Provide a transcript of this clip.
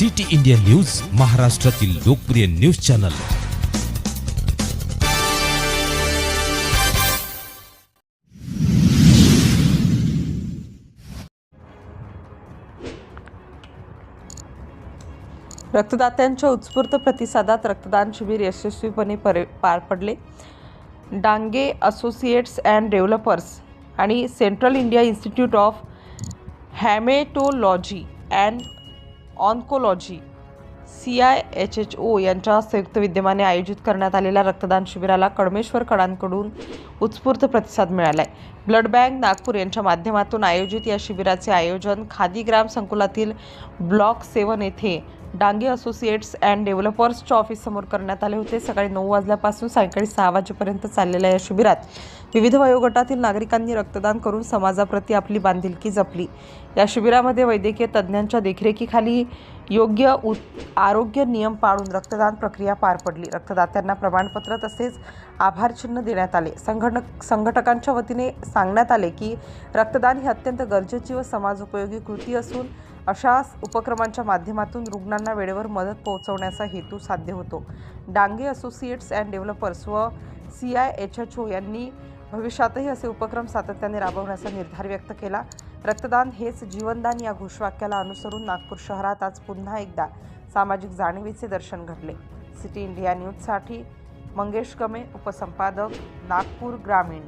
City India news महाराष्ट्रातील लोकप्रिय news channel. रक्तदात्यांच्या उत्स्फूर्त प्रतिसादात रक्तदान शिबिर यशस्वीपणे परे पार पडले. डांगे असोसिएट्स अँड डेव्हलपर्स आणि central India institute of hematology and oncology C I H H O यांच्या संयुक्त विद्यमाने आयोजित करण्यात आलेल्या रक्तदान शिबिराला कडमेश्वर कडांकडून उत्स्फूर्त प्रतिसाद मिळाला आहे ब्लड बँक नागपूर यांच्या माध्यमातून आयोजित या शिबिराचे आयोजन खादी ग्राम संकुलातील ब्लॉक सेवन येथे डांगे असोसिएट्स अँड डेव्हलपर्सच्या ऑफिससमोर करण्यात आले होते. सकाळी नऊ वाजल्यापासून सायंकाळी सहा वाजेपर्यंत चाललेल्या या शिबिरात विविध वयोगटातील नागरिकांनी रक्तदान करून समाजाप्रती आपली बांधिलकी जपली. या शिबिरामध्ये वैद्यकीय तज्ज्ञांच्या देखरेखीखाली योग्य उ आरोग्य नियम पाळून रक्तदान प्रक्रिया पार पडली. रक्तदात्यांना प्रमाणपत्र तसेच आभारचिन्ह देण्यात आले. संघटक संघटकांच्या वतीने सांगण्यात आले की रक्तदान ही अत्यंत गरजेची व समाजोपयोगी कृती असून अशा उपक्रमांच्या माध्यमातून रुग्णांना वेळेवर मदत पोहोचवण्याचा हेतू साध्य होतो. डांगे असोसिएट्स अँड डेव्हलपर्स व C I H H O यांनी भविष्यातही असे उपक्रम सातत्याने राबवण्याचा निर्धार व्यक्त केला. रक्तदान हेच जीवनदान या घोषवाक्याला अनुसरून नागपूर शहरात आज पुन्हा एकदा सामाजिक जाणीवीचे दर्शन घडले. सिटी इंडिया न्यूजसाठी मंगेश कमे उपसंपादक नागपूर ग्रामीण.